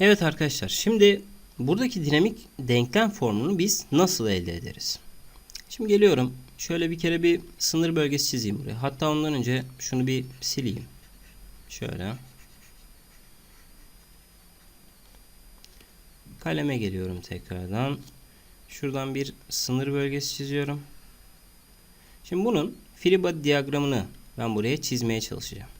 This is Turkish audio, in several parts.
Evet arkadaşlar şimdi buradaki dinamik denklem formunu biz nasıl elde ederiz? Şimdi geliyorum. Şöyle bir kere bir sınır bölgesi çizeyim buraya. Hatta ondan önce şunu bir sileyim. Şöyle. Kaleme geliyorum tekrardan. Şuradan bir sınır bölgesi çiziyorum. Şimdi bunun free body diyagramını ben buraya çizmeye çalışacağım.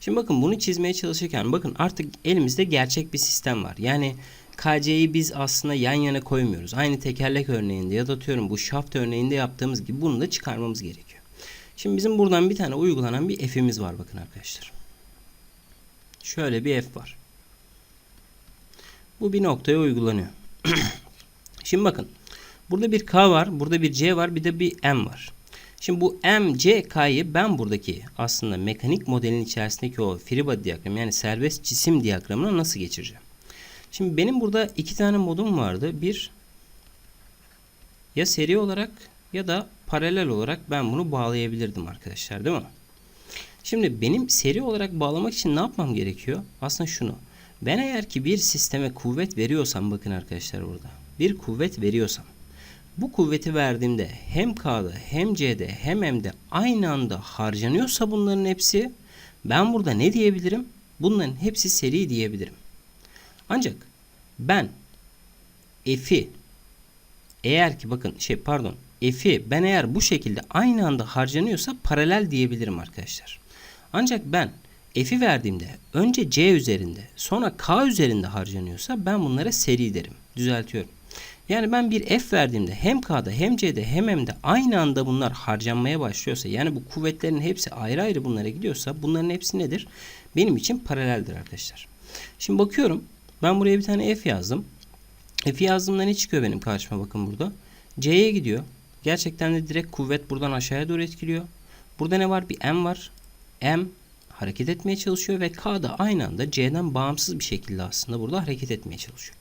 Şimdi bakın bunu çizmeye çalışırken bakın artık elimizde gerçek bir sistem var. Yani KC'yi biz aslında yan yana koymuyoruz. Aynı tekerlek örneğinde ya da atıyorum bu shaft örneğinde yaptığımız gibi bunu da çıkarmamız gerekiyor. Şimdi bizim buradan bir tane uygulanan bir f'imiz var bakın arkadaşlar. Şöyle bir f var. Bu bir noktaya uygulanıyor. Şimdi bakın. Burada bir k var, burada bir c var, bir de bir m var. Şimdi bu M, C, K'yı ben buradaki aslında mekanik modelin içerisindeki o free body diyagramı yani serbest cisim diyagramına nasıl geçireceğim? Şimdi benim burada iki tane modum vardı. Bir ya seri olarak ya da paralel olarak ben bunu bağlayabilirdim arkadaşlar değil mi? Şimdi benim seri olarak bağlamak için ne yapmam gerekiyor? Aslında şunu. Ben eğer ki bir sisteme kuvvet veriyorsam bakın arkadaşlar burada. Bir kuvvet veriyorsam bu kuvveti verdiğimde hem K'da hem C'de hem M'de aynı anda harcanıyorsa bunların hepsi ben burada ne diyebilirim? Bunların hepsi seri diyebilirim. Ancak ben F'i eğer ki bakın şey pardon F'i ben eğer bu şekilde aynı anda harcanıyorsa paralel diyebilirim arkadaşlar. Ancak ben F'i verdiğimde önce C üzerinde sonra K üzerinde harcanıyorsa ben bunlara seri derim. Düzeltiyorum. Yani ben bir F verdiğimde hem K'da hem C'de hem M'de aynı anda bunlar harcanmaya başlıyorsa yani bu kuvvetlerin hepsi ayrı ayrı bunlara gidiyorsa bunların hepsi nedir? Benim için paraleldir arkadaşlar. Şimdi bakıyorum ben buraya bir tane F yazdım. F yazdığımda ne çıkıyor benim karşıma bakın burada. C'ye gidiyor. Gerçekten de direkt kuvvet buradan aşağıya doğru etkiliyor. Burada ne var? Bir M var. M hareket etmeye çalışıyor ve K da aynı anda C'den bağımsız bir şekilde aslında burada hareket etmeye çalışıyor.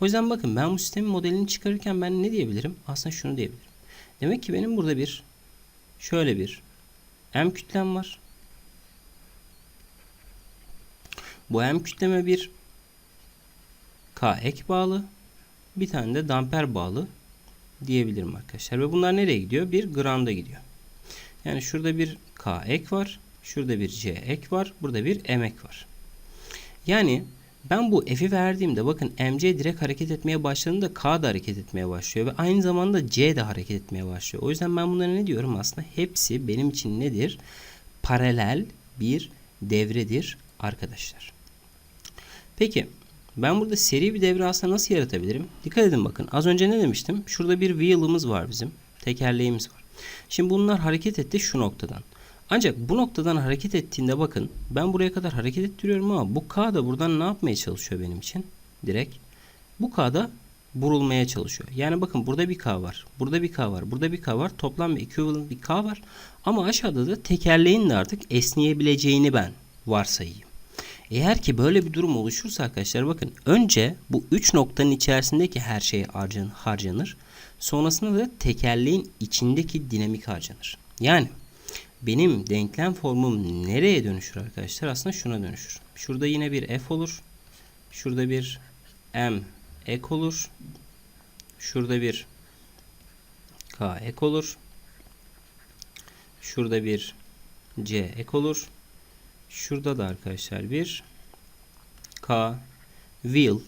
O yüzden bakın ben bu sistemin modelini çıkarırken ben ne diyebilirim? Aslında şunu diyebilirim. Demek ki benim burada bir şöyle bir M kütlem var. Bu M kütleme bir K ek bağlı. Bir tane de damper bağlı diyebilirim arkadaşlar. Ve bunlar nereye gidiyor? Bir ground'a gidiyor. Yani şurada bir K ek var. Şurada bir C ek var. Burada bir M ek var. Yani ben bu F'i verdiğimde bakın MC direkt hareket etmeye başladığında K da hareket etmeye başlıyor ve aynı zamanda C de hareket etmeye başlıyor. O yüzden ben bunlara ne diyorum aslında hepsi benim için nedir? Paralel bir devredir arkadaşlar. Peki ben burada seri bir devre aslında nasıl yaratabilirim? Dikkat edin bakın az önce ne demiştim? Şurada bir wheel'ımız var bizim. Tekerleğimiz var. Şimdi bunlar hareket etti şu noktadan. Ancak bu noktadan hareket ettiğinde bakın ben buraya kadar hareket ettiriyorum ama bu K da buradan ne yapmaya çalışıyor benim için? Direkt. Bu K da burulmaya çalışıyor. Yani bakın burada bir K var. Burada bir K var. Burada bir K var. Toplam bir equivalent bir K var. Ama aşağıda da tekerleğin de artık esneyebileceğini ben varsayayım. Eğer ki böyle bir durum oluşursa arkadaşlar bakın önce bu 3 noktanın içerisindeki her şey harcanır. Sonrasında da tekerleğin içindeki dinamik harcanır. Yani benim denklem formum nereye dönüşür arkadaşlar? Aslında şuna dönüşür. Şurada yine bir f olur. Şurada bir m ek olur. Şurada bir k ek olur. Şurada bir c ek olur. Şurada da arkadaşlar bir k will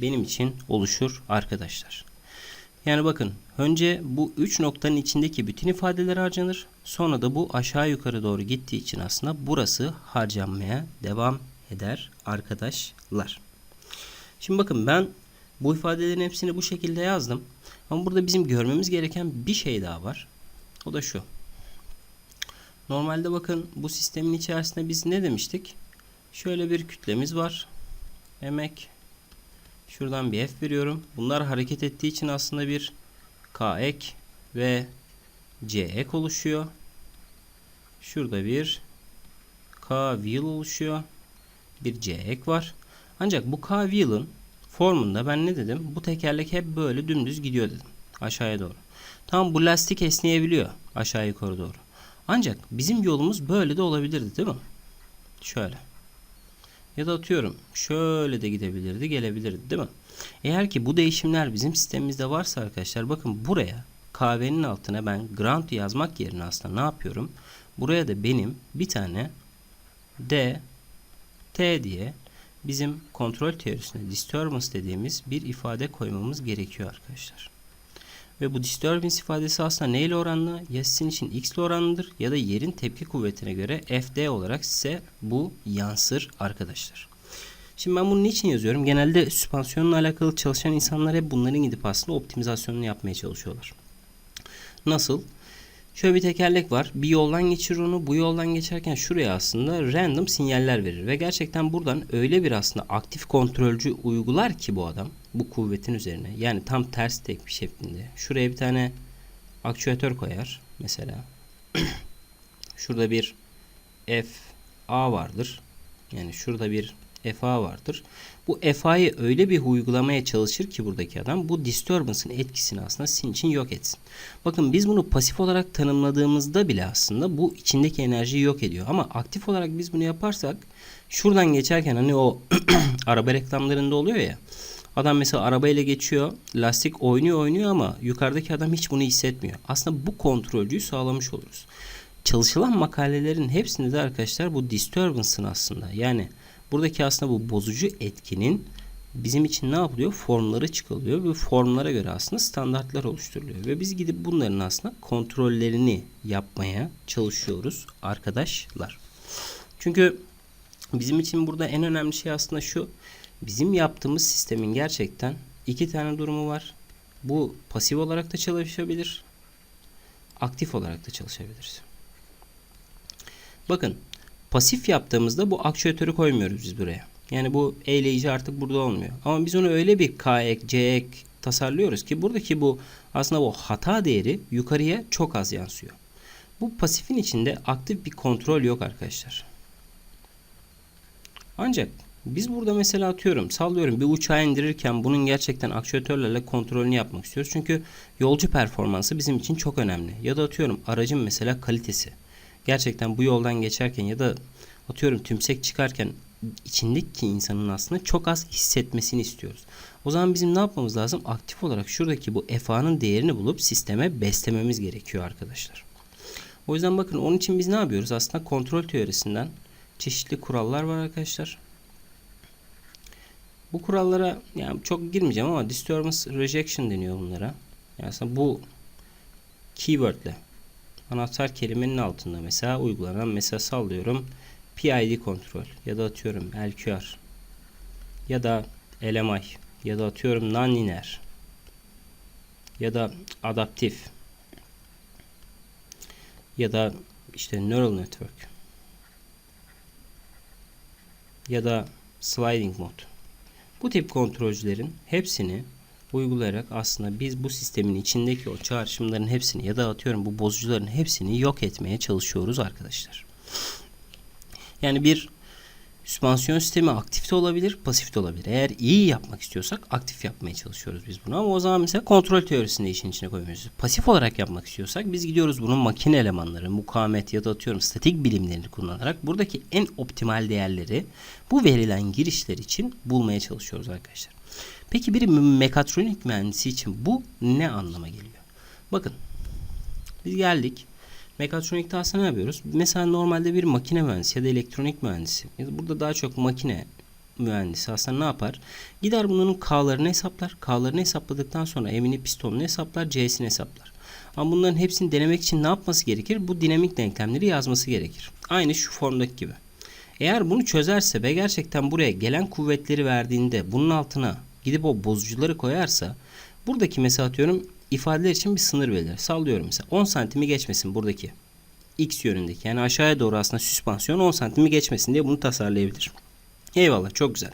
benim için oluşur arkadaşlar. Yani bakın önce bu 3 noktanın içindeki bütün ifadeler harcanır. Sonra da bu aşağı yukarı doğru gittiği için aslında burası harcanmaya devam eder arkadaşlar. Şimdi bakın ben bu ifadelerin hepsini bu şekilde yazdım. Ama burada bizim görmemiz gereken bir şey daha var. O da şu. Normalde bakın bu sistemin içerisinde biz ne demiştik? Şöyle bir kütlemiz var. Emek Şuradan bir F veriyorum. Bunlar hareket ettiği için aslında bir K ek ve C ek oluşuyor. Şurada bir K wheel oluşuyor. Bir C ek var. Ancak bu K wheel'ın formunda ben ne dedim? Bu tekerlek hep böyle dümdüz gidiyor dedim. Aşağıya doğru. Tamam bu lastik esneyebiliyor aşağı yukarı doğru. Ancak bizim yolumuz böyle de olabilirdi değil mi? Şöyle. Ya da atıyorum şöyle de gidebilirdi gelebilirdi değil mi? Eğer ki bu değişimler bizim sistemimizde varsa arkadaşlar bakın buraya kahvenin altına ben ground yazmak yerine aslında ne yapıyorum? Buraya da benim bir tane D T diye bizim kontrol teorisinde disturbance dediğimiz bir ifade koymamız gerekiyor arkadaşlar. Ve bu disturbance ifadesi aslında neyle oranlı? Ya sizin için x ile oranlıdır ya da yerin tepki kuvvetine göre fd olarak size bu yansır arkadaşlar. Şimdi ben bunu niçin yazıyorum? Genelde süspansiyonla alakalı çalışan insanlar hep bunların gidip aslında optimizasyonunu yapmaya çalışıyorlar. Nasıl? Şöyle bir tekerlek var. Bir yoldan geçirir onu. Bu yoldan geçerken şuraya aslında random sinyaller verir. Ve gerçekten buradan öyle bir aslında aktif kontrolcü uygular ki bu adam. Bu kuvvetin üzerine. Yani tam ters tek bir şeklinde. Şuraya bir tane aktüatör koyar. Mesela. Şurada bir FA vardır. Yani şurada bir FA vardır. Bu FA'yı öyle bir uygulamaya çalışır ki buradaki adam bu disturbance'ın etkisini aslında sizin için yok etsin. Bakın biz bunu pasif olarak tanımladığımızda bile aslında bu içindeki enerjiyi yok ediyor. Ama aktif olarak biz bunu yaparsak şuradan geçerken hani o araba reklamlarında oluyor ya. Adam mesela arabayla geçiyor, lastik oynuyor oynuyor ama yukarıdaki adam hiç bunu hissetmiyor. Aslında bu kontrolcüyü sağlamış oluruz. Çalışılan makalelerin hepsinde de arkadaşlar bu disturbance'ın aslında yani buradaki aslında bu bozucu etkinin bizim için ne yapılıyor? Formları çıkılıyor ve formlara göre aslında standartlar oluşturuluyor. Ve biz gidip bunların aslında kontrollerini yapmaya çalışıyoruz arkadaşlar. Çünkü bizim için burada en önemli şey aslında şu. Bizim yaptığımız sistemin gerçekten iki tane durumu var. Bu pasif olarak da çalışabilir. Aktif olarak da çalışabilir. Bakın pasif yaptığımızda bu aktüatörü koymuyoruz biz buraya. Yani bu eğleyici artık burada olmuyor. Ama biz onu öyle bir K ek, C ek tasarlıyoruz ki buradaki bu aslında bu hata değeri yukarıya çok az yansıyor. Bu pasifin içinde aktif bir kontrol yok arkadaşlar. Ancak biz burada mesela atıyorum sallıyorum bir uçağı indirirken bunun gerçekten aktüatörlerle kontrolünü yapmak istiyoruz. Çünkü yolcu performansı bizim için çok önemli. Ya da atıyorum aracın mesela kalitesi. Gerçekten bu yoldan geçerken ya da atıyorum tümsek çıkarken içindeki insanın aslında çok az hissetmesini istiyoruz. O zaman bizim ne yapmamız lazım? Aktif olarak şuradaki bu FA'nın değerini bulup sisteme beslememiz gerekiyor arkadaşlar. O yüzden bakın onun için biz ne yapıyoruz? Aslında kontrol teorisinden çeşitli kurallar var arkadaşlar. Bu kurallara yani çok girmeyeceğim ama disturbance rejection deniyor bunlara. Yani aslında bu keywordle anahtar kelimenin altında mesela uygulanan mesela sallıyorum PID kontrol ya da atıyorum LQR ya da LMI ya da atıyorum non-linear ya da adaptif ya da işte neural network ya da sliding mode. Bu tip kontrolcülerin hepsini uygulayarak aslında biz bu sistemin içindeki o çağrışımların hepsini ya da atıyorum bu bozucuların hepsini yok etmeye çalışıyoruz arkadaşlar. Yani bir süspansiyon sistemi aktif de olabilir, pasif de olabilir. Eğer iyi yapmak istiyorsak aktif yapmaya çalışıyoruz biz bunu. Ama o zaman mesela kontrol teorisini işin içine koymuyoruz. Pasif olarak yapmak istiyorsak biz gidiyoruz bunun makine elemanları, mukavemet ya da atıyorum statik bilimlerini kullanarak buradaki en optimal değerleri bu verilen girişler için bulmaya çalışıyoruz arkadaşlar. Peki bir mekatronik mühendisi için bu ne anlama geliyor? Bakın biz geldik. Mekatronikte aslında ne yapıyoruz? Mesela normalde bir makine mühendisi ya da elektronik mühendisi. Burada daha çok makine mühendisi aslında ne yapar? Gider bunların K'larını hesaplar. K'larını hesapladıktan sonra M'ini pistonunu hesaplar. C'sini hesaplar. Ama bunların hepsini denemek için ne yapması gerekir? Bu dinamik denklemleri yazması gerekir. Aynı şu formdaki gibi. Eğer bunu çözerse ve gerçekten buraya gelen kuvvetleri verdiğinde bunun altına gidip o bozucuları koyarsa buradaki mesela atıyorum ifadeler için bir sınır belirler. Sallıyorum mesela 10 santimi geçmesin buradaki x yönündeki yani aşağıya doğru aslında süspansiyon 10 santimi geçmesin diye bunu tasarlayabilir. Eyvallah çok güzel.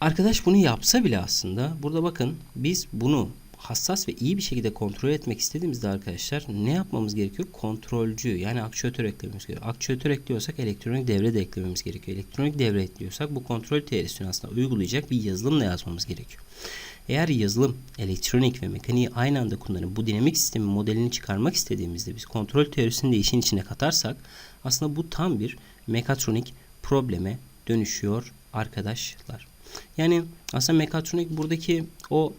Arkadaş bunu yapsa bile aslında burada bakın biz bunu hassas ve iyi bir şekilde kontrol etmek istediğimizde arkadaşlar ne yapmamız gerekiyor? Kontrolcü yani aktüatör eklememiz gerekiyor. Aktüatör ekliyorsak elektronik devre de eklememiz gerekiyor. Elektronik devre ekliyorsak bu kontrol teorisini aslında uygulayacak bir yazılımla yazmamız gerekiyor. Eğer yazılım, elektronik ve mekaniği aynı anda kullanıp bu dinamik sistemin modelini çıkarmak istediğimizde biz kontrol teorisini de işin içine katarsak aslında bu tam bir mekatronik probleme dönüşüyor arkadaşlar. Yani aslında mekatronik buradaki o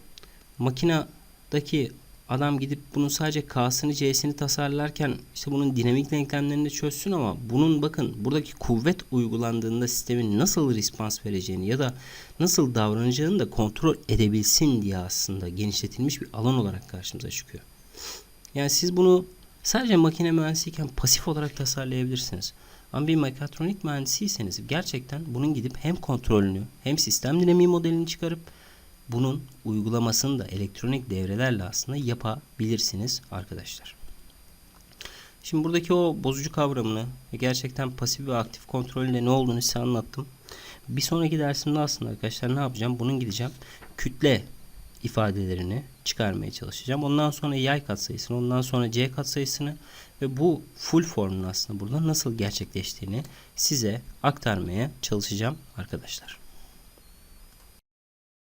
makinedeki adam gidip bunun sadece K'sını C'sini tasarlarken işte bunun dinamik denklemlerini çözsün ama bunun bakın buradaki kuvvet uygulandığında sistemin nasıl respons vereceğini ya da nasıl davranacağını da kontrol edebilsin diye aslında genişletilmiş bir alan olarak karşımıza çıkıyor. Yani siz bunu sadece makine mühendisiyken pasif olarak tasarlayabilirsiniz. Ama bir mekatronik mühendisiyseniz gerçekten bunun gidip hem kontrolünü hem sistem dinamiği modelini çıkarıp bunun uygulamasını da elektronik devrelerle aslında yapabilirsiniz arkadaşlar. Şimdi buradaki o bozucu kavramını gerçekten pasif ve aktif kontrolünde ne olduğunu size anlattım. Bir sonraki dersimde aslında arkadaşlar ne yapacağım? Bunun gideceğim kütle ifadelerini çıkarmaya çalışacağım. Ondan sonra yay katsayısını, ondan sonra c katsayısını ve bu full formun aslında burada nasıl gerçekleştiğini size aktarmaya çalışacağım arkadaşlar.